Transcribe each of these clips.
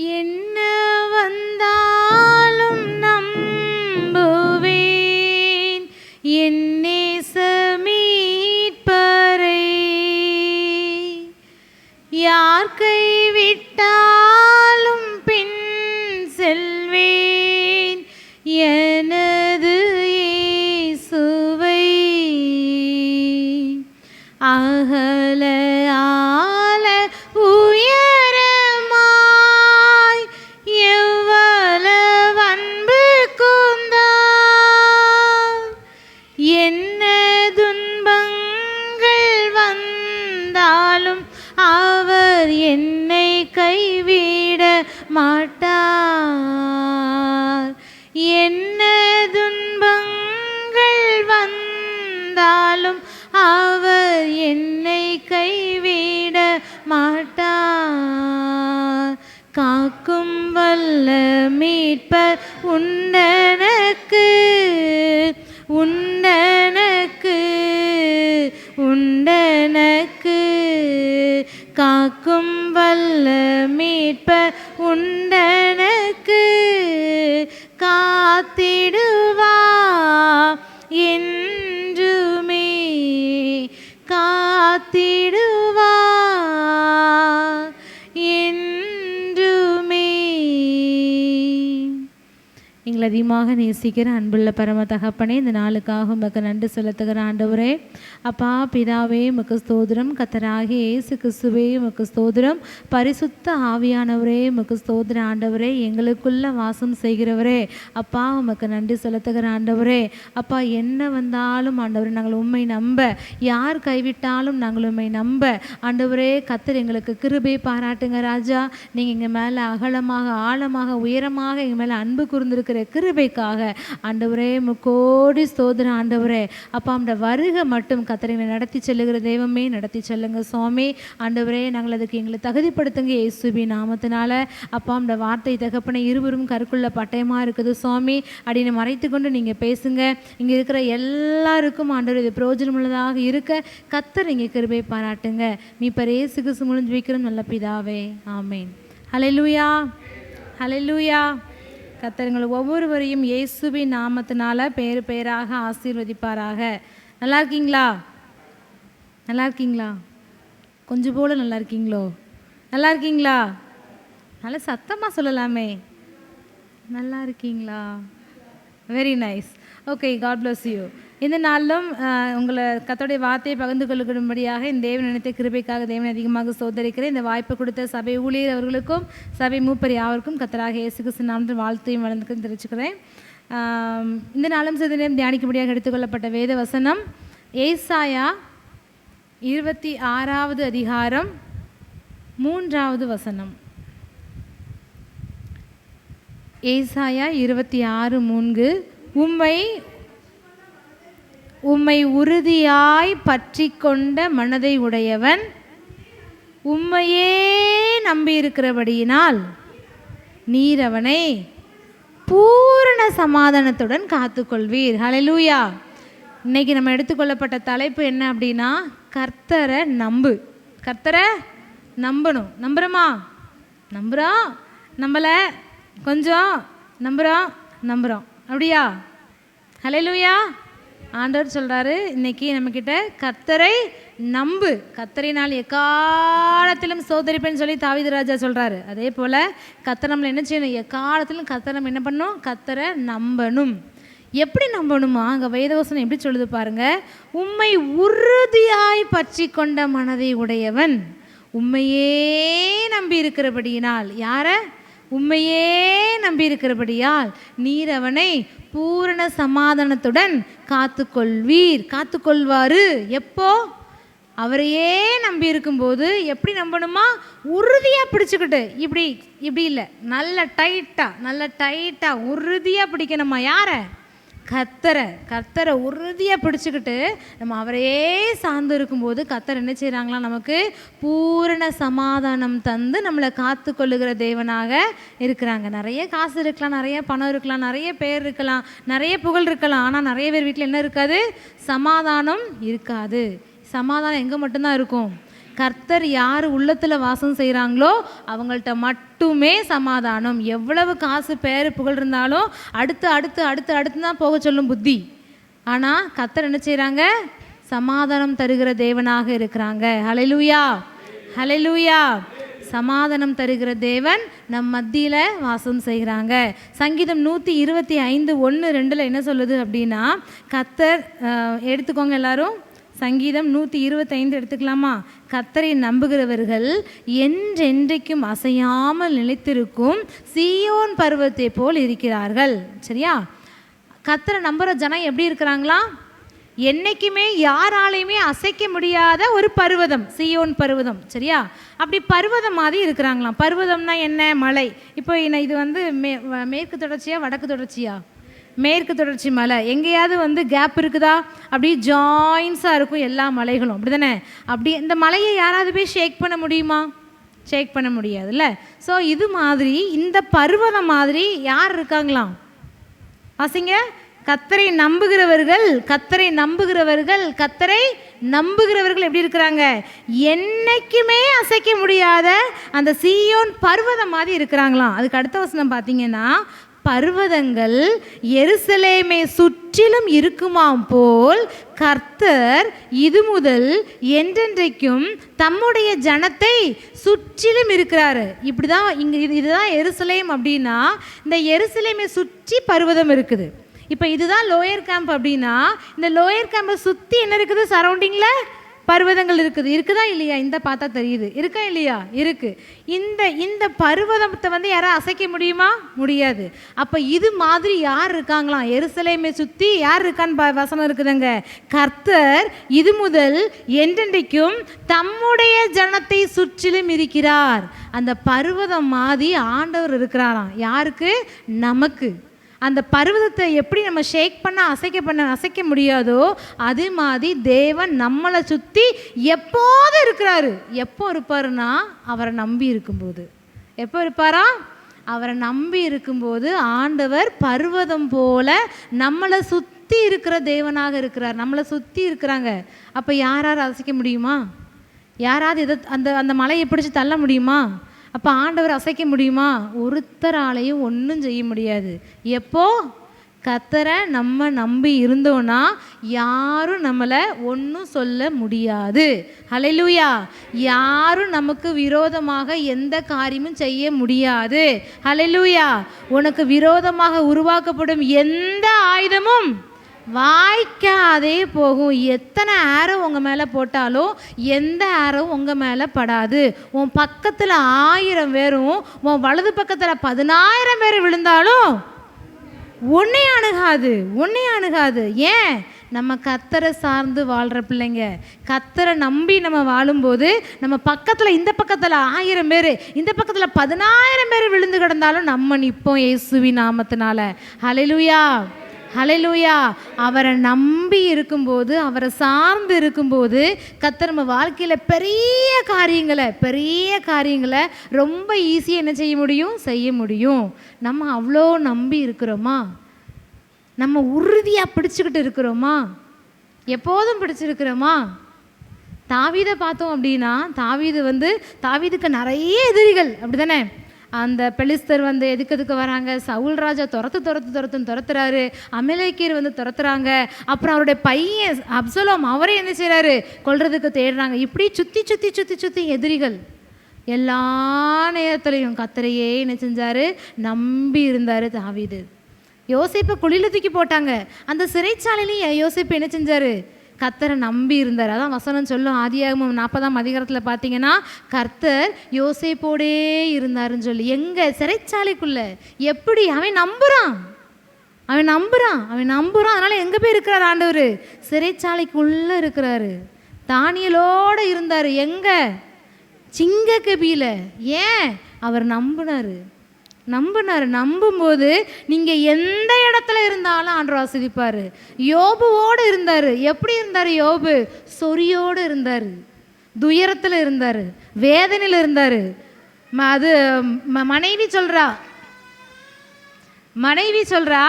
என்ன நேசிக்கிற அன்புள்ள பரம தகப்பனே இந்த நாளுக்காக உமக்கு நன்றி செலுத்துகிற ஆண்டவரே. அப்பா பிதாவே உமக்கு ஸ்தோதிரம் கத்தராகி இயேசு கிறிஸ்துவே உமக்கு ஸ்தோதிரம் பரிசுத்த ஆவியானவரே உமக்கு ஸ்தோதிர ஆண்டவரே. எங்களுக்குள்ள வாசம் செய்கிறவரே. அப்பா உமக்கு நன்றி செலுத்துகிற ஆண்டவரே. அப்பா என்ன வந்தாலும் ஆண்டவரே நாங்கள் உண்மை நம்ப. யார் கைவிட்டாலும் நாங்கள் உண்மை நம்ப. ஆண்டவரே கத்தர் எங்களுக்கு கிருபை பாராட்டுங்க ராஜா. நீங்கள் எங்கள் மேலே அகலமாக ஆழமாக உயரமாக எங்கள் மேலே அன்பு கூர்ந்திருக்கிற கிருபைக்காக ஆண்டவரே முக்கோடி சோதனை ஆண்டவரே. அப்பா அந்த வருகை மட்டும் கத்தரைங்களை நடத்தி செல்லுகிற தெய்வமே நடத்தி செல்லுங்க சுவாமி. ஆண்டவரே நாங்கள் அதுக்கு எங்களை தகுதிப்படுத்துங்க இயேசுபி நாமத்தினால. அப்பா அந்த வார்த்தை தகப்பனை இருவரும் கருக்குள்ள பட்டயமாக இருக்குது சுவாமி. அப்படின்னு மறைத்து கொண்டு நீங்கள் பேசுங்க. இங்கே இருக்கிற எல்லாருக்கும் ஆண்டவர் இது பிரயோஜனமுள்ளதாக இருக்க கத்தர் இங்கே கிருபை பாராட்டுங்க. நீ பரே சிகிச்சை முழிஞ்சு வைக்கிற நல்ல பிதாவே. ஆமேன். ஹalleluya ஹalleluya கத்தருங்கள் ஒவ்வொருவரையும் இயேசுவின் நாமத்தினால பேர் பேராக ஆசீர்வதிப்பாராக. நல்லா இருக்கீங்களா? நல்லா இருக்கீங்களா? கொஞ்சம் போல நல்லா இருக்கீங்களோ? நல்லா இருக்கீங்களா? நல்லா சத்தமாக சொல்லலாமே. நல்லா இருக்கீங்களா? Very nice okay God bless you இந்த நாளிலும் உங்களை கத்தோடைய வார்த்தையை பகிர்ந்து கொள்ளும்படியாக இந்த தேவன் நினைத்த கிருபைக்காக தேவன் அதிகமாக சோதரிக்கிறேன் இந்த வாய்ப்பு கொடுத்த சபை ஊழியர் அவர்களுக்கும் சபை மூப்பர் யாவருக்கும் கத்தராக இயேசு கிறிஸ்து வாழ்த்தையும் வளர்ந்துக்கும் தெரிவிச்சுக்கிறேன். இந்த நாளும் சிறிது நேரம் தியானிக்கும்படியாக எடுத்துக்கொள்ளப்பட்ட வேத வசனம் ஏசாயா இருபத்தி ஆறாவது அதிகாரம் மூன்றாவது வசனம். ஏசாயா இருபத்தி ஆறு மூன்று உம்மை உம்மை உறுதியாய் பற்றி கொண்ட மனதை உடையவன் உம்மையே நம்பியிருக்கிறபடியினால் நீர் அவனை பூரண சமாதானத்துடன் காத்துக்கொள்வீர். ஹலலூயா இன்னைக்கு நம்ம எடுத்துக்கொள்ளப்பட்ட தலைப்பு என்ன அப்படின்னா கர்த்தரை நம்பு. கர்த்தரை நம்பணும். நம்புறோமா? நம்புகிறோம் நம்பலை? கொஞ்சம் நம்புகிறோம் நம்புகிறோம் அப்படியா? ஹலலூயா ஆண்டவர் சொல்கிறாரு இன்னைக்கு நம்மக்கிட்ட கத்தரை நம்பு. கத்தரினால் எக்காலத்திலும் சோதரிப்பேன்னு சொல்லி தாவித ராஜா சொல்கிறாரு அதே போல் கத்தரை நம்மளை என்ன செய்யணும்? எக்காலத்திலும் கத்தரை நம்ம என்ன பண்ணணும்? கத்தரை நம்பணும். எப்படி நம்பணுமா? அங்கே வேதவசனம் எப்படி சொல்லுது பாருங்க. உம்மை உறுதியாய் பற்றி கொண்ட மனதை உடையவன். உண்மையே நம்பி இருக்கிறபடியினால். யாரை? உண்மையே நம்பியிருக்கிறபடியால் நீரவனை நீர் அவனை பூரண சமாதானத்துடன் காத்துக்கொள்வீர். காத்துக்கொள்வாரு. எப்போ? அவரையே நம்பி இருக்கும்போது எப்படி நம்பணுமா? உறுதியாக பிடிச்சிக்கிட்டு. இப்படி இப்படி இல்லை. நல்ல டைட்டாக நல்ல டைட்டாக உறுதியாக பிடிக்கணுமா? யாரை? கத்தரை கத்தரை உறுதியாக பிடிச்சிக்கிட்டு நம்ம அவரையே சார்ந்து இருக்கும்போது கத்தர் என்ன செய்கிறாங்களா நமக்கு பூரண சமாதானம் தந்து நம்மளை காத்து கொள்ளுகிற தேவனாக இருக்கிறாங்க. நிறைய காசு இருக்கலாம் நிறைய பணம் இருக்கலாம் நிறைய பேர் இருக்கலாம் நிறைய புகழ் இருக்கலாம். ஆனால் நிறைய பேர் வீட்டில் என்ன இருக்காது? சமாதானம் இருக்காது. சமாதானம் எங்கே மட்டும்தான் இருக்கும்? கர்த்தர் யார் உள்ளத்தில் வாசம் செய்கிறாங்களோ அவங்கள்ட்ட மட்டுமே சமாதானம். எவ்வளவு காசு பேர் புகழ் இருந்தாலும் அடுத்து அடுத்து அடுத்து அடுத்து தான் போக சொல்லும் புத்தி. ஆனால் கர்த்தர் என்ன செய்கிறாங்க சமாதானம் தருகிற தேவனாக இருக்கிறாங்க. ஹலெலூயா ஹலெலூயா சமாதானம் தருகிற தேவன் நம் மத்தியில் வாசம் செய்கிறாங்க சங்கீதம் நூற்றி இருபத்தி ஐந்து ஒன்று ரெண்டில் என்ன சொல்லுது அப்படின்னா கத்தர் எடுத்துக்கோங்க எல்லாரும். சங்கீதம் நூற்றி இருபத்தைந்து எடுத்துக்கலாமா? கத்தரை நம்புகிறவர்கள் என்றென்றைக்கும் அசையாமல் நிலைத்திருக்கும் சீயோன் பருவத்தை போல் இருக்கிறார்கள். சரியா? கத்தரை நம்புகிற ஜனம் எப்படி இருக்கிறாங்களா? என்னைக்குமே யாராலையுமே அசைக்க முடியாத ஒரு பருவதம் சியோன் பருவதம். சரியா? அப்படி பருவதம் மாதிரி இருக்கிறாங்களாம். பருவதம்னா என்ன? மலை இப்போ என்ன- இது வந்து மே வ- மேற்கு தொடர்ச்சியா வடக்கு தொடர்ச்சியா? மேற்கு தொடர்ச்சி மலை. எங்கேயாவது வந்து கேப் இருக்குதா? அப்படியே ஜாயின்ஸாக இருக்கும் எல்லா மலைகளும். அப்படி தானே அப்படி இந்த மலையை யாராவது போய் ஷேக் பண்ண முடியுமா? ஷேக் பண்ண முடியாதுல்ல. ஸோ இது மாதிரி இந்த பர்வதம் மாதிரி யார் இருக்காங்களாம்? வாசிங்க. கத்தரை நம்புகிறவர்கள் கத்தரை நம்புகிறவர்கள் கத்தரை நம்புகிறவர்கள் எப்படி இருக்கிறாங்க? என்னைக்குமே அசைக்க முடியாத அந்த சீயோன் பர்வதம் மாதிரி இருக்கிறாங்களாம். அதுக்கு அடுத்த வசனம் பார்த்தீங்கன்னா பர்வதங்கள் எருசலேமை சுற்றிலும் இருக்குமாம் போல் கர்த்தர் இது முதல் என்றென்றைக்கும் தம்முடைய ஜனத்தை சுற்றிலும் இருக்கிறாரு. இப்படிதான் இங்கே இது இதுதான் எருசலேம் அப்படின்னா இந்த எருசலேமை சுற்றி பர்வதம் இருக்குது. இப்போ இதுதான் லோயர் கேம்ப் அப்படின்னா இந்த லோயர் கேம்பை சுற்றி என்ன இருக்குது? சரௌண்டிங்கில் பர்வதங்கள் இருக்குது. இருக்குதா இல்லையா? இந்த பார்த்தா தெரியுது. இருக்கா இல்லையா? இருக்கு. இந்த இந்த பர்வதத்தை வந்து யாரும் அசைக்க முடியுமா? முடியாது. அப்போ இது மாதிரி யார் இருக்காங்களாம்? எருசலேமை சுற்றி யார் இருக்கான்னு ப- வசனம் இருக்குதுங்க. கர்த்தர் இது முதல் என்றென்றைக்கும் தம்முடைய ஜனத்தை சுற்றிலும் இருக்கிறார். அந்த பர்வதம் மாதிரி ஆண்டவர் இருக்கிறாராம். யாருக்கு? நமக்கு. அந்த பர்வதத்தை எப்படி நம்ம ஷேக் பண்ண அசைக்க பண்ண அசைக்க முடியாதோ அது மாதிரி தேவன் நம்மளை சுற்றி எப்போது இருக்கிறாரு? எப்போ இருப்பாருன்னா அவரை நம்பி இருக்கும்போது. எப்போ இருப்பாரா? அவரை நம்பி இருக்கும்போது ஆண்டவர் பர்வதம் போல நம்மளை சுற்றி இருக்கிற தேவனாக இருக்கிறார். நம்மளை சுற்றி இருக்கிறாங்க. அப்போ யாராவது அசைக்க முடியுமா? யாராவது எதை அந்த அந்த மலையை பிடிச்சி தள்ள முடியுமா? அப்போ ஆண்டவர் அசைக்க முடியுமா? ஒருத்தராலையும் ஒன்றும் செய்ய முடியாது. எப்போ? கத்தரை நம்ம நம்பி இருந்தோன்னா யாரும் நம்மளை ஒன்றும் சொல்ல முடியாது. ஹலெலுயா யாரும் நமக்கு விரோதமாக எந்த காரியமும் செய்ய முடியாது. ஹலெலுயா உனக்கு விரோதமாக உருவாக்கப்படும் எந்த ஆயுதமும் வாய்க்காதே போகும். எத்தனை ஆரோ உங்கள் மேலே போட்டாலும் எந்த ஆரோவும் உங்கள் மேலே படாது. உன் பக்கத்தில் ஆயிரம் பேரும் உன் வலது பக்கத்தில் பதினாயிரம் பேர் விழுந்தாலும் ஒன்றே அணுகாது ஒன்றே அணுகாது. ஏன்? நம்ம கத்தரை சார்ந்து வாழ்கிற பிள்ளைங்க. கத்தரை நம்பி நம்ம வாழும்போது நம்ம பக்கத்தில் இந்த பக்கத்தில் ஆயிரம் பேர் இந்த பக்கத்தில் பதினாயிரம் பேர் விழுந்து கிடந்தாலும் நம்ம நிற்போம் இயேசுவி நாமத்தினால. ஹalleluya ஹலலூயா அவரை நம்பி இருக்கும்போது அவரை சார்ந்து இருக்கும்போது கத்தர் நம்ம வாழ்க்கையில் பெரிய காரியங்களை பெரிய காரியங்களை ரொம்ப ஈஸியாக என்ன செய்ய முடியும்? செய்ய முடியும். நம்ம அவ்வளோ நம்பி இருக்கிறோமா? நம்ம உறுதியாக பிடிச்சிக்கிட்டு இருக்கிறோமா? எப்போதும் பிடிச்சிருக்கிறோமா? தாவீதை பார்த்தோம் அப்படின்னா தாவீது வந்து தாவீதுக்கு நிறைய எதிரிகள் அப்படி தானே அந்த பெலிஸ்தர் வந்து எதுக்கு எதுக்கு வராங்க? சவுல் ராஜா துரத்து துரத்து துரத்துன்னு துரத்துறாரு. அமலேக்கீர் வந்து துரத்துறாங்க. அப்புறம் அவருடைய பையன் அப்சலோம் அவரே என்ன செய்கிறாரு கொல்றதுக்கு தேடுறாங்க. இப்படி சுற்றி சுற்றி சுற்றி சுற்றி எதிரிகள். எல்லா நேரத்துலையும் கத்தரையே என்ன செஞ்சார்? நம்பி இருந்தார் தாவிது. யோசிப்பை குளியில் தூக்கி போட்டாங்க. அந்த சிறைச்சாலையிலையும் யோசிப்பு என்ன செஞ்சாரு? கர்த்தரை நம்பி இருந்தார். அதான் வசனம் சொல்லும் ஆதியாகமும் நாற்பதாம் அதிகாரத்தில் பார்த்தீங்கன்னா கர்த்தர் யோசேப்போடே இருந்தாருன்னு சொல்லி எங்கே சிறைச்சாலைக்குள்ள எப்படி அவன் நம்புகிறான் அவன் நம்புகிறான் அவன் நம்புகிறான் அதனால் எங்கே போய் இருக்கிறார் ஆண்டவர்? சிறைச்சாலைக்குள்ளே இருக்கிறாரு. தானியலோட இருந்தார். எங்கே? சிங்க கபியில ஏன்? அவர் நம்பினாரு. நம்பினார். நம்பும்போது நீங்கள் எந்த இடத்துல இருந்தாலும் ஆண்டவர் ஆசிரிப்பார் யோபுவோடு இருந்தார். எப்படி இருந்தார் யோபு? சொரியோடு இருந்தார். துயரத்தில் இருந்தார். வேதனையில் இருந்தார். அது ம- மனைவி சொல்கிறா மனைவி சொல்கிறா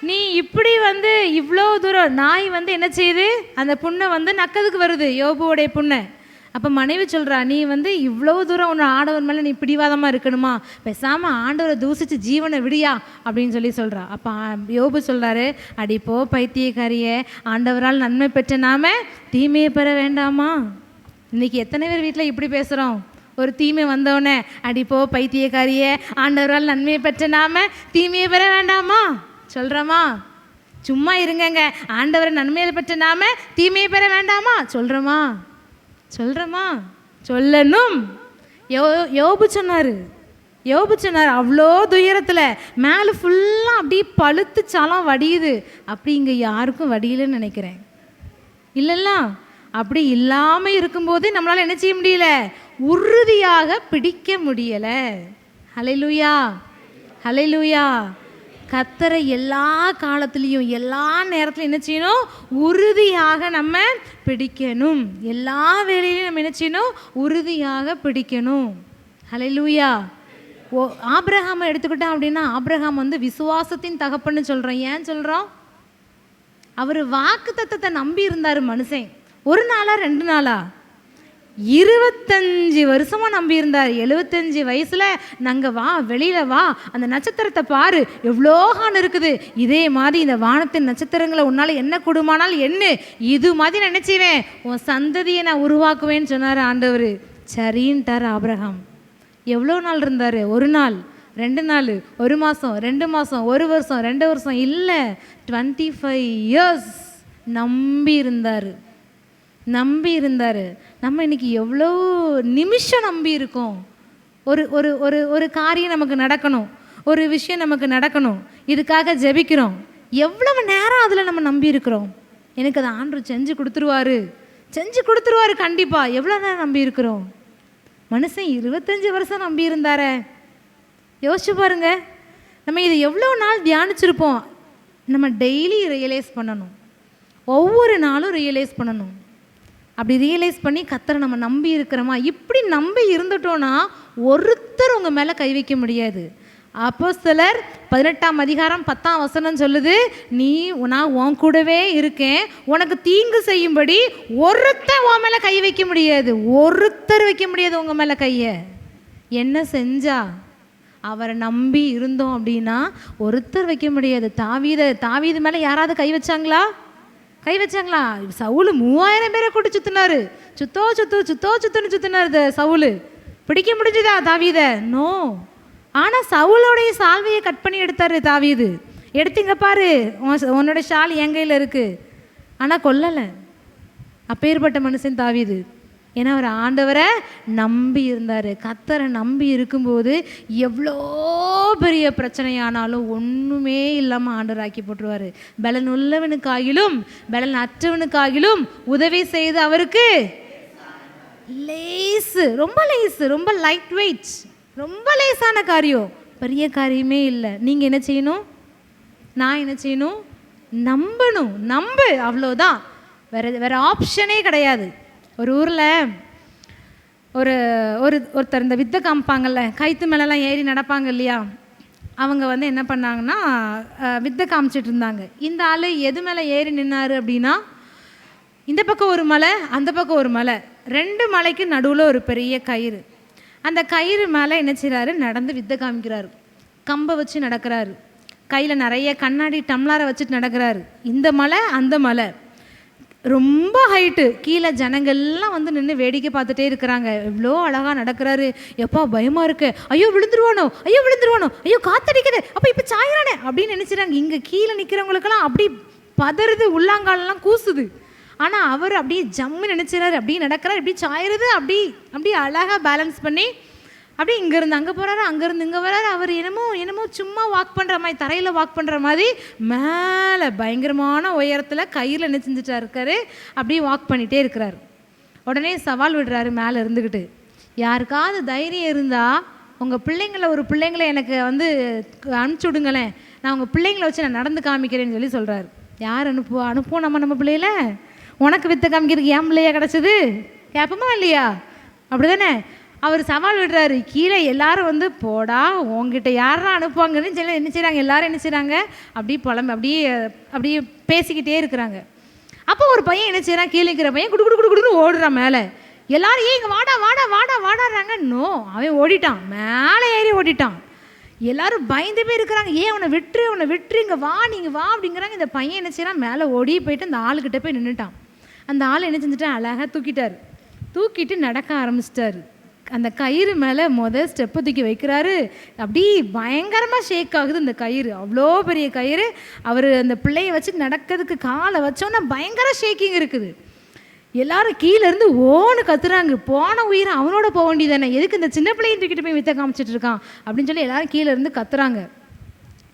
நீ இப்படி வந்து இவ்வளோ தூரம் நாய் வந்து என்ன செய்யுது? அந்த புண்ணை வந்து நக்கதுக்கு வருது யோபுவோடைய புண்ணை. அப்போ மனைவி சொல்கிறா நீ வந்து இவ்வளோ தூரம் உன்னை ஆண்டவர் மேலே நீ பிடிவாதமாக இருக்கணுமா? பேசாமல் ஆண்டவரை தூசித்து ஜீவனை விடியா? அப்படின்னு சொல்லி சொல்கிறா அப்போ யோபு சொல்கிறாரு அடிப்போ பைத்தியக்காரிய ஆண்டவரால் நன்மை பெற்ற நாம தீமையை பெற வேண்டாமா? இன்னைக்கு எத்தனை பேர் வீட்டில் இப்படி பேசுகிறோம் ஒரு தீமை வந்தோடனே அடிப்போ பைத்தியக்காரிய ஆண்டவரால் நன்மையை பெற்ற நாம தீமையை பெற வேண்டாமா? சொல்கிறோமா சும்மா இருங்கங்க ஆண்டவரை நன்மையை பெற்ற நாம தீமையை பெற வேண்டாமா? சொல்கிறோமா சொல்கிறேம்மா சொல்லணும். யோ யோபு சொன்னார். யோபு சொன்னார் அவ்வளோ துயரத்தில் மேலே ஃபுல்லாக அப்படியே பழுத்துச்சாலாம் வடியுது. அப்படி இங்கே யாருக்கும் வடியலன்னு நினைக்கிறேன். இல்லைல்ல? அப்படி இல்லாமல் இருக்கும்போது நம்மளால் என்ன செய்ய முடியல? உறுதியாக பிடிக்க முடியலை. அலை லூயா கத்தரை எல்லா காலத்துலேயும் எல்லா நேரத்துலையும் என்ன செய்யணும்? உறுதியாக நம்ம பிடிக்கணும். எல்லா வேலையிலையும் நம்ம என்ன செய்யணும்? உறுதியாக பிடிக்கணும். ஹலைலூயா ஓ ஆப்ரஹாமை எடுத்துக்கிட்டோம் அப்படின்னா ஆப்ரஹாம் வந்து விசுவாசத்தின் தகப்பன்னு சொல்கிறோம் ஏன் சொல்கிறோம் அவர் வாக்கு தத்தத்தை நம்பி இருந்தார் மனுஷன். ஒரு நாளா ரெண்டு நாளா? இருபத்தஞ்சு வருஷமா நம்பியிருந்தார். எழுபத்தஞ்சி வயசில் வயசுல வா வெளியில வா அந்த நட்சத்திரத்தை பாரு எவ்வளோ கான் இருக்குது. இதே மாதிரி இந்த வானத்தின் நட்சத்திரங்களை உன்னால என்ன கொடுமானால் என்ன? இது மாதிரி நினச்சிவேன் உன் சந்ததியை நான் உருவாக்குவேன்னு சொன்னார் ஆண்டவர். சரின்ட்டார் ஆபிரகாம். எவ்வளோ நாள் இருந்தார்? ஒரு நாள் ரெண்டு நாள் ஒரு மாதம் ரெண்டு மாதம் ஒரு வருஷம் ரெண்டு வருஷம் இல்லை டுவெண்ட்டி ஃபைவ் இயர்ஸ் நம்பி இருந்தார் நம்பி இருந்தார். நம்ம இன்னைக்கு எவ்வளோ நிமிஷம் நம்பி இருக்கோம். ஒரு ஒரு ஒரு ஒரு காரியம் நமக்கு நடக்கணும். ஒரு விஷயம் நமக்கு நடக்கணும். இதுக்காக ஜெபிக்கிறோம். எவ்வளவு நேரம் அதில் நம்ம நம்பி இருக்கிறோம். எனக்கு அதை ஆண்டு செஞ்சு கொடுத்துருவாரு. செஞ்சு கொடுத்துருவாரு கண்டிப்பாக எவ்வளோ நேரம் நம்பி இருக்கிறோம்? மனுஷன் இருபத்தஞ்சி வருஷம் நம்பி இருந்தாரே. யோசிச்சு பாருங்க. நம்ம இதை எவ்வளோ நாள் தியானிச்சிருப்போம். நம்ம டெய்லி ரியலைஸ் பண்ணணும். ஒவ்வொரு நாளும் ரியலைஸ் பண்ணணும். அப்படி ரியலைஸ் பண்ணி கத்தரை நம்ம நம்பி இருக்கிறோமா? இப்படி நம்பி இருந்துட்டோன்னா ஒருத்தர் உங்கள் மேலே கை வைக்க முடியாது. அப்போ சிலர் பதினெட்டாம் அதிகாரம் பத்தாம் வசனம் சொல்லுது நீ நான் உன் கூடவே இருக்கேன். உனக்கு தீங்கு செய்யும்படி ஒருத்தர் உன் மேலே கை வைக்க முடியாது. ஒருத்தர் வைக்க முடியாது உங்கள் மேலே கையை. என்ன செஞ்சா? அவரை நம்பி இருந்தோம் அப்படின்னா ஒருத்தர் வைக்க முடியாது. தாவீத தாவீது மேலே யாராவது கை வச்சாங்களா? கை வச்சாங்களா? சவுலு மூவாயிரம் பேரை கூட்டி சுத்தினாரு. சுத்தோ சுத்து சுத்தோ சுத்துன்னு சுத்தினாரு சவுலு. பிடிக்க முடிஞ்சுதா தாவீத? நோ. ஆனால் சவுலோடைய சால்வையை கட் பண்ணி எடுத்தாரு தாவீது. எடுத்தீங்க பாரு உன் உன்னோட ஷால் என் கையில் இருக்கு. ஆனால் கொல்லலை. அப்பேற்பட்ட மனுஷன் தாவீது. ஏன்னா அவர் ஆண்டவரை நம்பி இருந்தார். கத்தரை நம்பி இருக்கும்போது எவ்வளோ பெரிய பிரச்சனையானாலும் ஒன்றுமே இல்லாமல் ஆண்டவர் ஆக்கி போட்டுருவார். பலன் உள்ளவனுக்காகிலும் பலன் அற்றவனுக்காகிலும் உதவி செய்து அவருக்கு லேஸு ரொம்ப லேஸு ரொம்ப லைட் வெயிட் ரொம்ப லேசான காரியம். பெரிய காரியமே இல்லை. நீங்கள் என்ன செய்யணும்? நான் என்ன செய்யணும்? நம்பணும். நம்பு. அவ்வளோதான் வேற வேற ஆப்ஷனே கிடையாது. ஒரு ஊரில் ஒரு ஒரு ஒருத்தர் இந்த வித்தை காமிப்பாங்கல்ல கைத்து மேலெலாம் ஏறி நடப்பாங்க இல்லையா? அவங்க வந்து என்ன பண்ணாங்கன்னா வித்தை காமிச்சிட்டு இருந்தாங்க. இந்த ஆள் எது மேலே ஏறி நின்னார் அப்படின்னா இந்த பக்கம் ஒரு மலை அந்த பக்கம் ஒரு மலை. ரெண்டு மலைக்கு நடுவில் ஒரு பெரிய கயிறு. அந்த கயிறு மேலே என்ன செய்கிறாரு நடந்து வித்தை காமிக்கிறாரு. கம்பை வச்சு நடக்கிறாரு. கையில் நிறைய கண்ணாடி டம்ளாரை வச்சுட்டு நடக்கிறாரு. இந்த மலை அந்த மலை. ரொம்ப ஹைட்டு கீழே ஜனங்கள்லாம் வந்து நின்று வேடிக்கை பார்த்துட்டே இருக்கிறாங்க. எவ்வளோ அழகாக நடக்கிறாரு. எப்பா பயமாக இருக்கு. ஐயோ விழுந்துருவானோ? ஐயோ விழுந்துருவானோ? ஐயோ காத்தடிக்குது. அப்போ இப்போ சாயிறானே அப்படின்னு நினச்சிறாங்க இங்கே கீழே நிற்கிறவங்களுக்கெல்லாம் அப்படி பதறுது உள்ளாங்காலெல்லாம் கூசுது. ஆனால் அவர் அப்படியே ஜம்மு நினச்சிறாரு. அப்படியே நடக்கிறார் இப்படி சாயிறது அப்படி அப்படியே அழகாக பேலன்ஸ் பண்ணி அப்படியே இங்கேருந்து அங்கே போகிறாரு அங்கேருந்து இங்கே வராரு. அவர் என்னமோ என்னமோ சும்மா வாக் பண்ணுற மாதிரி தரையில் வாக் பண்ணுற மாதிரி மேலே பயங்கரமான உயரத்தில் கையில் என்ன செஞ்சுட்டா இருக்காரு. அப்படியே வாக் பண்ணிகிட்டே இருக்கிறாரு. உடனே சவால் விடுறாரு மேலே இருந்துக்கிட்டு யாருக்காவது தைரியம் இருந்தால் உங்கள் பிள்ளைங்கள ஒரு பிள்ளைங்கள எனக்கு வந்து அனுப்பிச்சி விடுங்களேன். நான் உங்கள் பிள்ளைங்கள வச்சு நான் நடந்து காமிக்கிறேன்னு சொல்லி சொல்கிறாரு யார் அனுப்புவா அனுப்புவோம் நம்ம நம்ம பிள்ளையில? உனக்கு வித்த காமிக்கிறதுக்கு ஏன் பிள்ளையா கிடச்சிது? கேட்போமா இல்லையா? அப்படி தானே அவர் சவால் விடுறாரு கீழே எல்லாரும் வந்து போடா உங்ககிட்ட யாரெல்லாம் அனுப்புவாங்கன்னு சொல்லி என்ன செய்கிறாங்க எல்லாரும் என்ன செய்கிறாங்க அப்படியே புலம்பு அப்படியே அப்படியே பேசிக்கிட்டே இருக்கிறாங்க. அப்போ ஒரு பையன் என்ன செய்கிறான் கீழே இருக்கிற பையன் குடு குடு குடு குடுன்னு ஓடுறான் மேலே. எல்லாரும் ஏன் இங்கே வாடா வாடா வாடா வாடாறாங்க நோ அவன் ஓடிட்டான் மேலே ஏறி ஓடிட்டான். எல்லாரும் பயந்து போய் இருக்கிறாங்க. ஏன் அவனை விட்டுரு அவனை விட்டுரு இங்கே வா நீங்கள் வா அப்படிங்கிறாங்க. இந்த பையன் என்ன செய்யறான் மேலே ஓடி போயிட்டு அந்த ஆளுக்கிட்ட போய் நின்றுட்டான் அந்த ஆள் என்ன செஞ்சுட்டான்? அழகாக தூக்கிட்டார். தூக்கிட்டு நடக்க ஆரம்பிச்சிட்டாரு. அந்த கயிறு மேலே மொதல் ஸ்டெப்பு தூக்கி வைக்கிறாரு. அப்படி பயங்கரமாக ஷேக் ஆகுது அந்த கயிறு. அவ்வளோ பெரிய கயிறு. அவர் அந்த பிள்ளைய வச்சு நடக்கிறதுக்கு காலை வச்சோன்னா பயங்கர ஷேக்கிங் இருக்குது. எல்லாரும் கீழேருந்து ஓன்னு கத்துறாங்க. போன உயிரை அவனோட போக வேண்டியதானே எதுக்கு இந்த சின்ன பிள்ளையை தூக்கிட்டு போய் வித்த காமிச்சிட்டு இருக்கான்? அப்படின்னு சொல்லி எல்லாரும் கீழேருந்து கத்துறாங்க.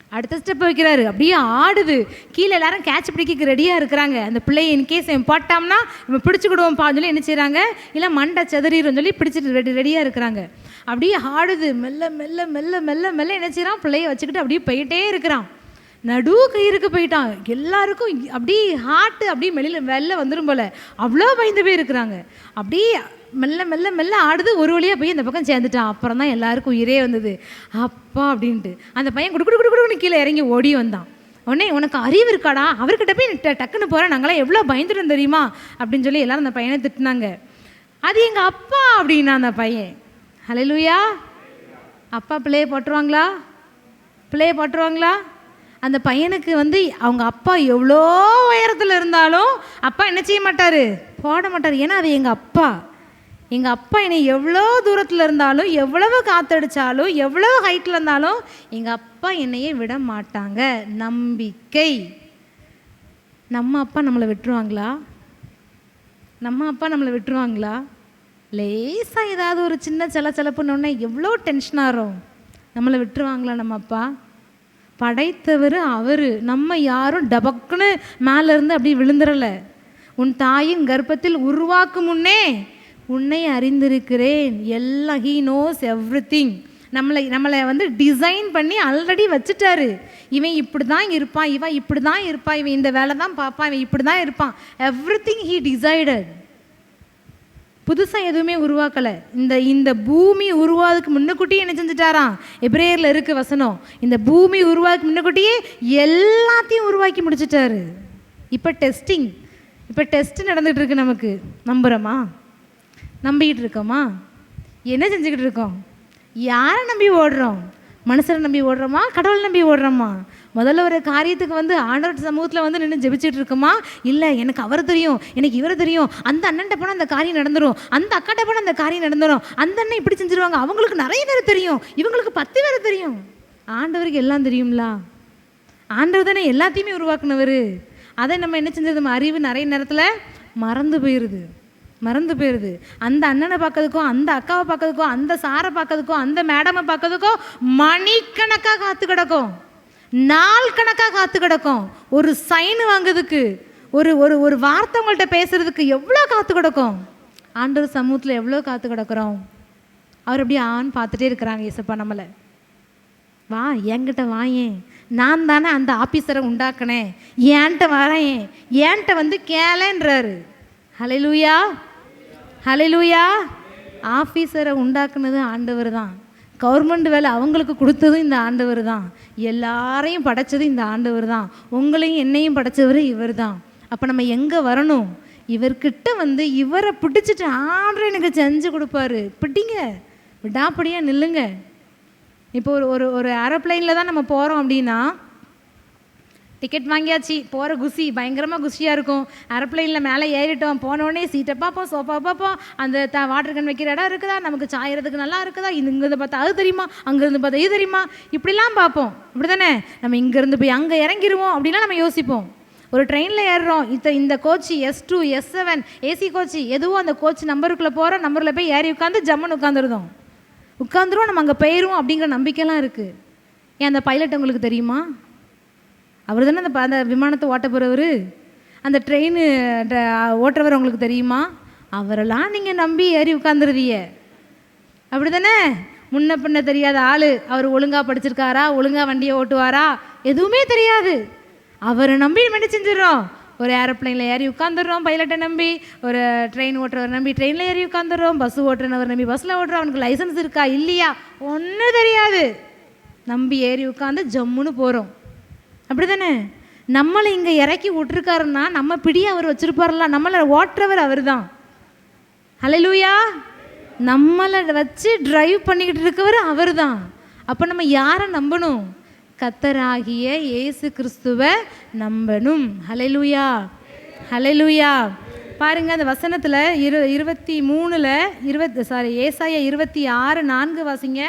அடுத்த ஸ்டெப் வைக்கிறாரு. அப்படியே ஆடுது. கீழே எல்லாரும் கேட்ச் பிடிக்க ரெடியாக இருக்கிறாங்க. அந்த பிள்ளையை இன்கேஸ் இவன் போட்டாம்னா இவன் பிடிச்சிக்கிடுவோம்ப்பான்னு சொல்லி என்ன செய்கிறாங்க இல்லை மண்டை செதறிடும் சொல்லி பிடிச்சிட்டு ரெடி ரெடியாக இருக்கிறாங்க. அப்படியே ஆடுது. மெல்ல மெல்ல மெல்ல மெல்ல மெல்ல என்ன செய்கிறான் பிள்ளைய வச்சுக்கிட்டு அப்படியே போயிட்டே இருக்கிறான். நடு கயிறுக்கு போயிட்டான். எல்லாருக்கும் அப்படியே ஹார்ட்டு அப்படியே வெளியில வெளில வந்துடும் போல. அவ்வளோ பயந்து போய் இருக்கிறாங்க. அப்படியே மெல்ல மெல்ல மெல்ல ஆடுது. ஒரு வழியாக போய் இந்த பக்கம் சேர்ந்துட்டான். அப்புறம் தான் எல்லாருக்கும் உயிரே வந்தது. அப்பா அப்படின்ட்டு. அந்த பையன் குடு குடு குடு குடுன்னு கீழே இறங்கி ஓடி வந்தான். உடனே உனக்கு அறிவு இருக்காடா? அவர்கிட்ட போய் ட- டக்குன்னு போகிறேன் நாங்களாம் எவ்வளோ பயந்துட்டோம் தெரியுமா? அப்படின்னு சொல்லி எல்லாரும் அந்த பையனை திட்டினாங்க. அது எங்கள் அப்பா? அப்படின்னா அந்த பையன். ஹalleluya அப்பா பிள்ளைய போட்டுருவாங்களா? பிள்ளைய போட்டுருவாங்களா? அந்த பையனுக்கு வந்து அவங்க அப்பா எவ்வளோ உயரத்தில் இருந்தாலும் அப்பா என்ன செய்ய மாட்டார்? போட மாட்டார். ஏன்னா அது எங்கள் அப்பா. எங்கள் அப்பா என்னை எவ்வளோ தூரத்தில் இருந்தாலும் எவ்வளவு காத்தடிச்சாலும் எவ்வளோ ஹைட்டில் இருந்தாலும் எங்கள் அப்பா என்னையே விட மாட்டாங்க. நம்பிக்கை. நம்ம அப்பா நம்மளை விட்டுருவாங்களா? நம்ம அப்பா நம்மளை விட்டுருவாங்களா? லேசாக ஏதாவது ஒரு சின்ன சலச்சலப்புன்னு எவ்வளோ டென்ஷன் நம்மளை விட்டுருவாங்களா நம்ம அப்பா? படைத்தவர் அவர். நம்ம யாரும் டபக்குன்னு மேலேருந்து அப்படி விழுந்துடலை உன் தாயின் கர்ப்பத்தில் உருவாக்கும் முன்னே உன்னை அறிந்திருக்கிறேன். எல்லாம் ஹீ நோஸ் எவ்ரி நம்மளை நம்மளை வந்து டிசைன் பண்ணி ஆல்ரெடி வச்சுட்டாரு. இவன் இப்படி தான் இருப்பான் இவன் இப்படி தான் இருப்பான் இவன் இந்த வேலை தான் பார்ப்பான் இவன் இப்படி தான் இருப்பான். எவ்ரி திங் ஹீ டிசைடட் புதுசாக எதுவுமே உருவாக்கலை. இந்த இந்த பூமி உருவாதுக்கு முன்னக்கூட்டியே என்ன செஞ்சுட்டாராம்? எப்ரேயரில் இருக்கு வசனம். இந்த பூமி உருவாக்கு முன்னக்கூட்டியே எல்லாத்தையும் உருவாக்கி முடிச்சிட்டாரு. இப்போ டெஸ்டிங் இப்போ டெஸ்ட் நடந்துகிட்டு இருக்கு நமக்கு. நம்புகிறோமா நம்பிக்கிட்டு இருக்கோமா? என்ன செஞ்சுக்கிட்டு இருக்கோம்? யாரை நம்பி ஓடுறோம்? மனுஷரை நம்பி ஓடுறோமா? கடவுளை நம்பி ஓடுறோமா? முதல்ல ஒரு காரியத்துக்கு வந்து ஆண்டவர் சமூகத்தில் வந்து நின்று ஜெபிச்சுட்டு இருக்கோமா? இல்லை எனக்கு அவர் தெரியும் எனக்கு இவர் தெரியும். அந்த அண்ணன்ட்ட போனால் அந்த காரியம் நடந்துடும் அந்த அக்காட்ட போனால் அந்த காரியம் நடந்துடும் அந்த அண்ணன் இப்படி செஞ்சுருவாங்க. அவங்களுக்கு நிறைய பேர் தெரியும். இவங்களுக்கு பத்து பேர் தெரியும். ஆண்டவருக்கு எல்லாம் தெரியும்லா? ஆண்டவர் தானே எல்லாத்தையுமே உருவாக்குனவர். அதை நம்ம என்ன செஞ்சது? அறிவு நிறைய நேரத்தில் மறந்து போயிடுது மறந்து போயிடுது அந்த அண்ணனை பார்க்கறதுக்கோ அந்த அக்காவை பார்க்கறதுக்கோ அந்த சாரை பார்க்கறதுக்கோ அந்த மேடமை பார்க்கறதுக்கோ மணிக்கணக்காக காத்து கிடக்கும். நாள் கணக்காக காத்து கிடக்கும். ஒரு சைன் வாங்குறதுக்கு ஒரு ஒரு ஒரு வார்த்தை உங்கள்கிட்ட பேசுறதுக்கு எவ்வளோ காத்து கிடக்கும்? ஆண்டவர் சமூகத்தில் எவ்வளோ காத்து கிடக்குறோம்? அவர் அப்படியே ஆண் பார்த்துட்டே இருக்கிறாங்க இசப்பா நம்மளை. வா என்கிட்ட வாயேன் நான் தானே அந்த ஆஃபீஸரை உண்டாக்கினேன். ஏன்ட்ட வரேன். ஏன்ட்ட வந்து கேளன்றாரு. ஹalleluya ஹலலூயா ஆஃபீஸரை உண்டாக்குனது ஆண்டவர் தான் கவர்மெண்ட் வேலை அவங்களுக்கு கொடுத்ததும் இந்த ஆண்டவர் தான் எல்லாரையும் படைச்சது இந்த ஆண்டவர் தான் உங்களையும் என்னையும் படைச்சவர் இவர் தான் அப்போ நம்ம எங்கே வரணும்? இவர்கிட்ட வந்து இவரை பிடிச்சிட்டு ஆர்டர் எனக்கு செஞ்சு கொடுப்பாரு. பிடிங்க. விடாப்படியாக நில்லுங்க. இப்போ ஒரு ஒரு ஒரு ஏரோப்ளைனில் தான் நம்ம போகிறோம் அப்படின்னா டிக்கெட் வாங்கியாச்சு. போகிற குசி பயங்கரமாக குஷியாக இருக்கும். ஏரோப்ளைனில் மேலே ஏறிட்டோம். போனோடனே சீட்டை பார்ப்போம் சோஃபா பார்ப்போம். அந்த த வாட்டர் கன் வைக்கிற இடம் இருக்குதா? நமக்கு சாயறதுக்கு நல்லா இருக்குதா? இது இங்கேருந்து பார்த்தா அது தெரியுமா? அங்கேருந்து பார்த்தா இது தெரியுமா? இப்படிலாம் பார்ப்போம். இப்படி தானே நம்ம இங்கேருந்து போய் அங்கே இறங்கிடுவோம் அப்படின்லாம் நம்ம யோசிப்போம். ஒரு ட்ரெயினில் ஏறுறோம். இந்த இந்த coach S two S seven AC coach எதுவும் அந்த கோச் நம்பருக்குள்ளே போகிறோம் நம்பரில் போய் ஏறி உட்காந்து ஜம்முன்னு உட்காந்துருந்தோம் உட்காந்துருவோம் நம்ம அங்கே போயிடுவோம் அப்படிங்கிற நம்பிக்கைலாம் இருக்குது ஏன் அந்த பைலட் உங்களுக்கு தெரியுமா? அவர் தானே அந்த ப- அந்த விமானத்தை ஓட்ட போகிறவர் அந்த ட்ரெயின் ஓட்டுறவர் உங்களுக்கு தெரியுமா? அவரெல்லாம் நீங்கள் நம்பி ஏறி உட்காந்துருவிய அப்படி தானே முன்ன பின்ன தெரியாத ஆள். அவர் ஒழுங்காக படிச்சிருக்காரா? ஒழுங்காக வண்டியை ஓட்டுவாரா? எதுவுமே தெரியாது. அவரை நம்பி நம்ம செஞ்சிடறோம்? ஒரு ஏரோப்ளைனில் ஏறி உட்காந்துடுறோம் பைலட்டை நம்பி. ஒரு ட்ரெயின் ஓட்டுறவர் நம்பி ட்ரெயினில் ஏறி உட்காந்துடுறோம் பஸ் ஓட்டுறவர் நம்பி பஸ்ஸில் ஓட்டுறோம். அவனுக்கு லைசன்ஸ் இருக்கா? இல்லையா? ஒன்றும் தெரியாது. நம்பி ஏறி உட்காந்து ஜம்முன்னு போகிறோம் அப்படி தானே நம்மளை இங்கே இறக்கி விட்டுருக்காருன்னா நம்ம பிடி அவர் வச்சிருப்பார்ல நம்மளை ஓட்டுறவர் அவர் தான் ஹalleluya. நம்மளை வச்சு ட்ரைவ் பண்ணிக்கிட்டு இருக்கவர் அவர் தான் அப்போ நம்ம யாரை நம்பணும்? கத்தராகிய இயேசு கிறிஸ்துவை நம்பணும். ஹalleluya. ஹalleluya. பாருங்க அந்த வசனத்தில் இரு இருபத்தி மூணில் இருபத்தி சாரி ஏசாயா இருபத்தி ஆறு நான்கு வாசிங்க.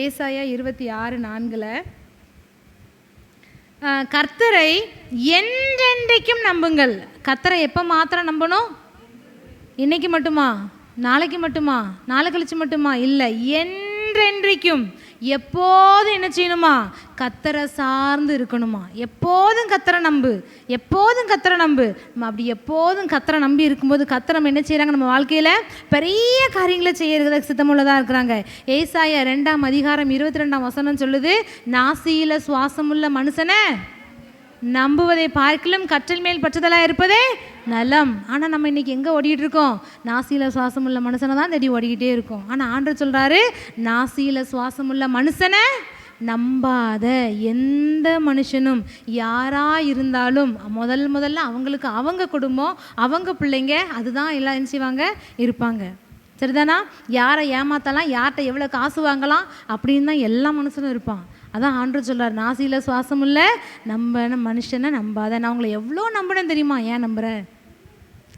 ஏசாயா இருபத்தி ஆறு நான்கில் கர்த்தரை என்றென்றைக்கும் நம்புங்கள். கர்த்தரை எப்போ மாத்திரம் நம்பணும்? இன்னைக்கு மட்டுமா? நாளைக்கு மட்டுமா? நாளை கழிச்சு மட்டுமா? இல்லை என்றென்றைக்கும். எப்போதும் என்ன செய்யணுமா? கத்தரை சார்ந்து இருக்கணுமா? எப்போதும் கத்தரை நம்பு. எப்போதும் கத்தரை நம்பு. நம்ம அப்படி எப்போதும் கத்தரை நம்பி இருக்கும்போது கத்தரை நம்ம என்ன செய்கிறாங்க நம்ம வாழ்க்கையில் பெரிய காரியங்களை செய்யறதுக்கு சித்தமுள்ளதாக இருக்கிறாங்க. ஏசாயா ரெண்டாம் அதிகாரம் இருபத்தி ரெண்டாம் வசனம் சொல்லுது நாசியில் சுவாசமுள்ள மனுஷனை நம்புவதை பார்க்கலும் கற்றல் மேல் பற்றுதலாக இருப்பதே நலம். ஆனால் நம்ம இன்னைக்கு எங்கே ஓடிட்டு இருக்கோம்? நாசியில் சுவாசம் உள்ள மனுஷனை தான் தேடி ஓடிக்கிட்டே இருக்கோம். ஆனால் ஆண்டு சொல்கிறாரு நாசியில் சுவாசம் உள்ள மனுஷனை நம்பாத எந்த மனுஷனும் யாரா இருந்தாலும் முதல் முதல்ல அவங்களுக்கு அவங்க குடும்பம் அவங்க பிள்ளைங்க அதுதான் எல்லாம் என்ன செய்வாங்க? இருப்பாங்க. சரிதானா? யாரை ஏமாத்தலாம்? யார்கிட்ட எவ்வளோ காசு வாங்கலாம்? அப்படின்னு தான் எல்லா மனுஷனும் இருப்பான். அதான் ஆண்டு சொல்கிறார் நாசியில் சுவாசம் இல்லை நம்ப மனுஷனை நம்பாத. நான் உங்களை எவ்வளோ நம்பினேன் தெரியுமா? ஏன் நம்புகிறேன்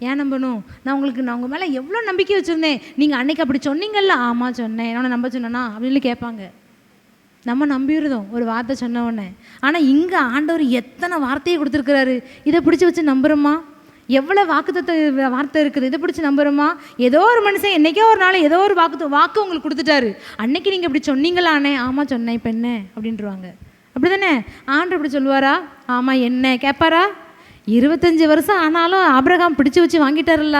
ஏன் நம்பணும்? நான் உங்களுக்கு நான் உங்கள் மேலே எவ்வளோ நம்பிக்கை வச்சுருந்தேன். நீங்கள் அன்னைக்கு அப்படி சொன்னீங்கல்ல ஆமாம் சொன்னேன். என்னோட நம்ப சொன்னேன்னா அப்படின்னு கேட்பாங்க. நம்ம நம்பிடுறோம் ஒரு வார்த்தை சொன்ன உடனே. ஆனால் இங்கே ஆண்டவர் எத்தனை வார்த்தையை கொடுத்துருக்குறாரு? இதை பிடிச்சி வச்சு நம்புகிறோமா எவ்வளோ வாக்குத்த வார்த்தை இருக்குது? இதை பிடிச்சி நம்புகிறோமா ஏதோ ஒரு மனுஷன் என்றைக்கோ ஒரு நாள் ஏதோ ஒரு வாக்கு வாக்கு உங்களுக்கு கொடுத்துட்டாரு. அன்னைக்கு நீங்கள் இப்படி சொன்னீங்களானே? ஆமாம் சொன்னேன் இப்போ என்ன? அப்படின்றவாங்க. அப்படி தானே ஆண்டு இப்படி சொல்லுவாரா? ஆமாம் என்ன? கேட்பாரா இருபத்தஞ்சி வருஷம் ஆனாலும் ஆபிரகாம் பிடிச்சி வச்சு வாங்கிட்டாருல்ல.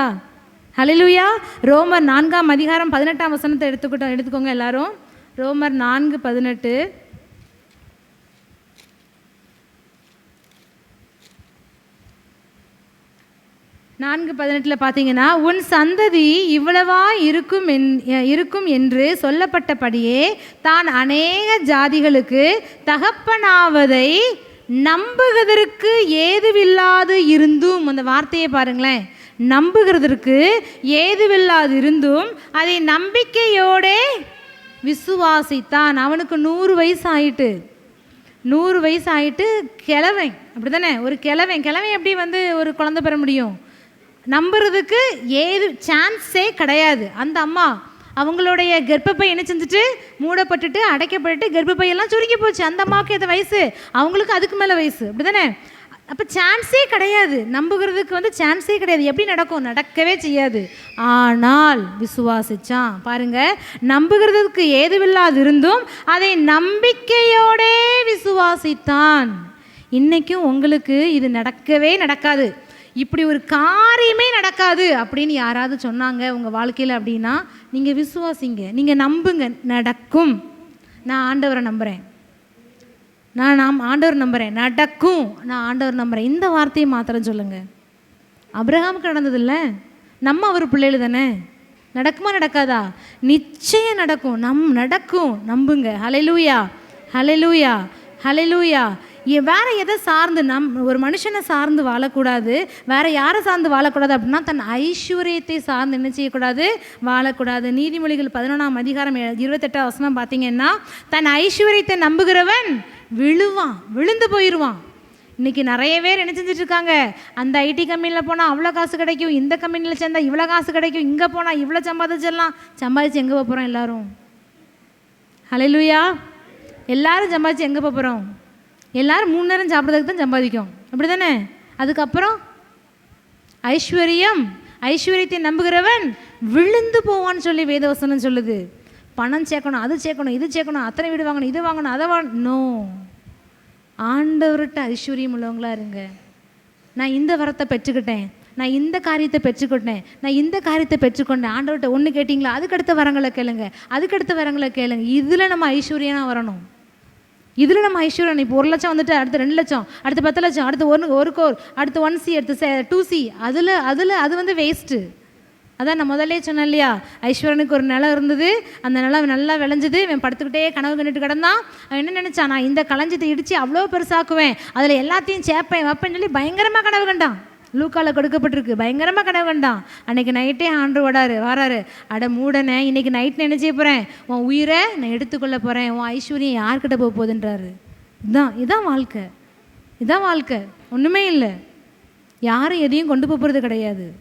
ஹalleluya. ரோமர் நான்காம் அதிகாரம் பதினெட்டாம் வசனத்தை எடுத்துக்கிட்டோம் எடுத்துக்கோங்க எல்லாரும். ரோமர் நான்கு பதினெட்டு. நான்கு பதினெட்டில் பார்த்தீங்கன்னா உன் சந்ததி இவ்வளவா இருக்கும் என் இருக்கும் என்று சொல்லப்பட்டபடியே தான் அநேக ஜாதிகளுக்கு தகப்பனாவதை நம்புவதற்கு ஏதுவில்லாது இருந்தும் அந்த வார்த்தையை பாருங்களேன். நம்புகிறதற்கு ஏதுவில்லாது இருந்தும் அதை நம்பிக்கையோடே விசுவாசித்தான். அவனுக்கு நூறு வயசு ஆயிட்டு நூறு வயசு ஆயிட்டு கிழவன். அப்படி தானே ஒரு கிழவன். கிழவன் எப்படி வந்து ஒரு குழந்தை பெற முடியும்? நம்புறதுக்கு ஏது சான்ஸே கிடையாது. அந்த அம்மா அவங்களுடைய கர்ப்பப்பை என்ன செஞ்சுட்டு மூடப்பட்டுட்டு அடைக்கப்பட்டுட்டு கர்ப்பப்பையெல்லாம் சுருங்கி போச்சு. அந்த அம்மாவுக்கு எது வயசு? அவங்களுக்கு அதுக்கு மேலே வயசு. அப்படி தானே அப்போ சான்ஸே கிடையாது. நம்புகிறதுக்கு வந்து சான்ஸே கிடையாது. எப்படி நடக்கும்? நடக்கவே செய்யாது. ஆனால் விசுவாசிச்சான். பாருங்க நம்புகிறதுக்கு ஏதுவில்லாது இருந்தும் அதை நம்பிக்கையோடே விசுவாசித்தான். இன்றைக்கும் உங்களுக்கு இது நடக்கவே நடக்காது. இப்படி ஒரு காரியமே நடக்காது அப்படின்னு யாராவது சொன்னாங்க உங்கள் வாழ்க்கையில் அப்படின்னா நீங்கள் விசுவாசிங்க நீங்கள் நம்புங்க நடக்கும். நான் ஆண்டவரை நம்புகிறேன் நான் நாம் ஆண்டவர் நம்புகிறேன் நடக்கும். நான் ஆண்டவர் நம்புகிறேன் இந்த வார்த்தையை மாத்திரம் சொல்லுங்கள் அப்ரஹாமுக்கு நடந்ததில்ல. நம்ம அவர் பிள்ளைகள் தானே. நடக்குமா நடக்காதா? நிச்சயம் நடக்கும். நம் நடக்கும். நம்புங்க. ஹலெலூயா ஹலெலூயா ஹலெலூயா வேற எதை சார்ந்து நம் ஒரு மனுஷனை சார்ந்து வாழக்கூடாது வேற யாரை சார்ந்து வாழக்கூடாது அப்படின்னா தன் ஐஸ்வர்யத்தை சார்ந்து என்ன செய்யக்கூடாது? வாழக்கூடாது. நீதிமொழிகள் பதினொன்றாம் அதிகாரம் இருபத்தெட்டாம் வசனம் பார்த்தீங்கன்னா தன் ஐஸ்வர்யத்தை நம்புகிறவன் விழுவான் விழுந்து போயிடுவான் இன்றைக்கி நிறைய பேர் என்ன செஞ்சுட்டு இருக்காங்க அந்த ஐடி கம்பெனியில் போனால் அவ்வளோ காசு கிடைக்கும் இந்த கம்பெனியில் சேர்ந்தால் இவ்வளோ காசு கிடைக்கும் இங்கே போனால் இவ்வளோ சம்பாதிச்சிடலாம். சம்பாதிச்சு எங்கே போகிறோம் எல்லாரும்? லூயா எல்லோரும் சம்பாதிச்சு எங்கே போகிறோம் எல்லாரும் மூணு நேரம் சாப்பிட்றதுக்கு தான் சம்பாதிக்கும். அப்படி தானே அதுக்கப்புறம் ஐஸ்வர்யம் ஐஸ்வர்யத்தை நம்புகிறவன் விழுந்து போவான்னு சொல்லி வேதவசனம் சொல்லுது. பணம் சேர்க்கணும் அது சேர்க்கணும் இது சேர்க்கணும் அத்தனை வீடு வாங்கணும் இது வாங்கணும் அதை வாங்கணும் நோ. ஆண்டவர்கிட்ட ஐஸ்வர்யம் உள்ளவங்களா இருங்க. நான் இந்த வரத்தை பெற்றுக்கிட்டேன் நான் இந்த காரியத்தை பெற்றுக்கொண்டேன் நான் இந்த காரியத்தை பெற்றுக்கொண்டேன். ஆண்டவர்கிட்ட ஒன்று கேட்டிங்களா? அதுக்கடுத்த வரங்களை கேளுங்க அதுக்கடுத்த வரங்களை கேளுங்க. இதில் நம்ம ஐஸ்வர்யனாக வரணும். இதில் நம்ம ஐஸ்வர்யம் இப்போ ஒரு லட்சம் வந்துட்டு அடுத்து ரெண்டு லட்சம் அடுத்து பத்து லட்சம் அடுத்து ஒன்று ஒரு கோர் அடுத்து ஒன் சி அடுத்து டூ சி அதில் அதில் அது வந்து வேஸ்ட்டு அதான் நான் முதல்லே சொன்னேன் இல்லையா? ஐஸ்வரனுக்கு ஒரு நிலம் இருந்தது. அந்த நிலம் நல்லா விளைஞ்சது. இவன் படுத்துக்கிட்டே கனவு கண்டுட்டு கிடந்தான். அவன் என்ன நினச்சான்? நான் இந்த களஞ்சத்தை இடித்து அவ்வளோ பெருசாக்குவேன். அதில் எல்லாத்தையும் சேப்பேன் வைப்பேன்னு சொல்லி பயங்கரமாக கனவு கண்டான். லூக்கால கொடுக்கப்பட்டிருக்கு. பயங்கரமாக கனவு கண்டான். அன்னைக்கு நைட்டே ஆண்டு வடாரு வராரு. அட மூடனே இன்னைக்கு நைட் நினச்சே போகிறேன் உன் உயிரை நான் எடுத்துக்கொள்ள போகிறேன் உன் ஐஸ்வர்யம் யார்கிட்ட போக போகுதுன்றாரு. இதான் இதுதான் வாழ்க்கை. இதுதான் வாழ்க்கை. ஒன்றுமே இல்லை. யாரும் எதையும் கொண்டு போகிறது கிடையாது.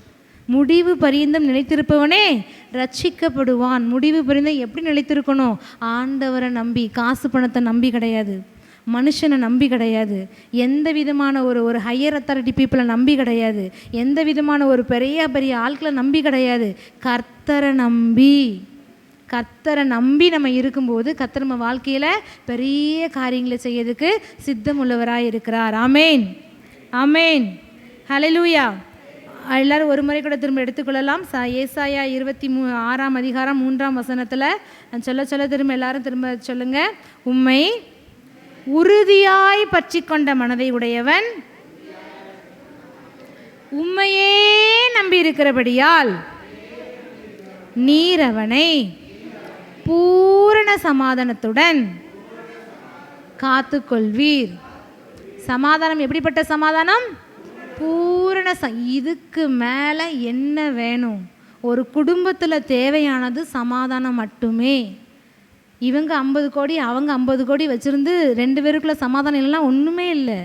முடிவு பரியந்தம் நிலைத்திருப்பவனே ரட்சிக்கப்படுவான். முடிவு பரியந்தம் எப்படி நிலைத்திருக்கணும்? ஆண்டவரை நம்பி காசு பணத்தை நம்பி கிடையாது. மனுஷனை நம்பி கிடையாது. எந்த விதமான ஒரு ஒரு ஹையர் அத்தாரிட்டி பீப்புளை நம்பி கிடையாது. எந்த விதமான ஒரு பெரிய பெரிய ஆட்களை நம்பி கிடையாது. கர்த்தரை நம்பி. கர்த்தரை நம்பி நம்ம இருக்கும்போது கர்த்தர் நம்ம வாழ்க்கையில் பெரிய காரியங்களை செய்யறதுக்கு சித்தம் உள்ளவராக இருக்கிறார். அமேன் அமேன் ஹலலூயா எல்லாரும் ஒரு முறை கூட திரும்ப எடுத்துக்கொள்ளலாம். ச ஏசாயா இருபத்தி மூ ஆறாம் அதிகாரம் மூன்றாம் வசனத்தில் சொல்ல சொல்ல திரும்ப எல்லாரும் திரும்ப சொல்லுங்கள் உண்மை உறுதியாய் பற்றி கொண்ட மனதை உடையவன் உண்மையே நம்பி இருக்கிறபடியால் நீர் அவனை பூரண சமாதானத்துடன் காத்துக்கொள்வீர். சமாதானம் எப்படிப்பட்ட சமாதானம்? பூரண ச இதுக்கு மேலே என்ன வேணும்? ஒரு குடும்பத்தில் தேவையானது சமாதானம் மட்டுமே. இவங்க ஐம்பது கோடி அவங்க ஐம்பது கோடி வச்சுருந்து ரெண்டு பேருக்குள்ளே சமாதானம் இல்லைன்னா ஒன்றுமே இல்லை.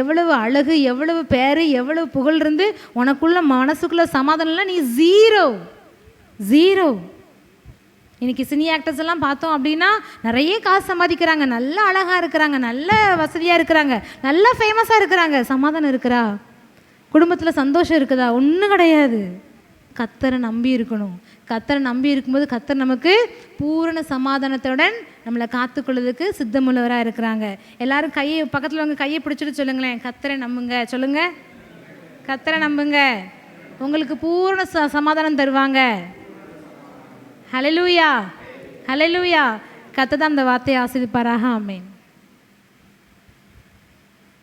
எவ்வளவு அழகு எவ்வளவு பேர் எவ்வளவு புகழ் இருந்து உனக்குள்ள மனசுக்குள்ள சமாதானம் இல்லை நீ ஜீரோ ஜீரோ இன்றைக்கி சினி ஆக்டர்ஸ் எல்லாம் பார்த்தோம் அப்படின்னா நிறைய காசு சம்பாதிக்கிறாங்க. நல்ல அழகாக இருக்கிறாங்க நல்ல வசதியாக இருக்கிறாங்க நல்லா ஃபேமஸாக இருக்கிறாங்க. சமாதானம் இருக்கிறா குடும்பத்தில் சந்தோஷம் இருக்குதா? ஒன்றும் கிடையாது. கத்தரை நம்பி இருக்கணும். கத்தரை நம்பி இருக்கும்போது கத்தர் நமக்கு பூரண சமாதானத்துடன் நம்மளை காத்துக்கொள்ளுறதுக்கு சித்தமுள்ளவராக இருக்கிறாங்க. எல்லாரும் கையை பக்கத்தில் அவங்க கையை பிடிச்சிட்டு சொல்லுங்களேன். கத்தரை நம்புங்க. சொல்லுங்க. கத்தரை நம்புங்க. உங்களுக்கு பூரண ச சமாதானம் தருவாங்க. ஹலலூயா ஹலலூயா கத்தை தான் அந்த வார்த்தையை ஆசிரிப்பாராக. ஆமேன்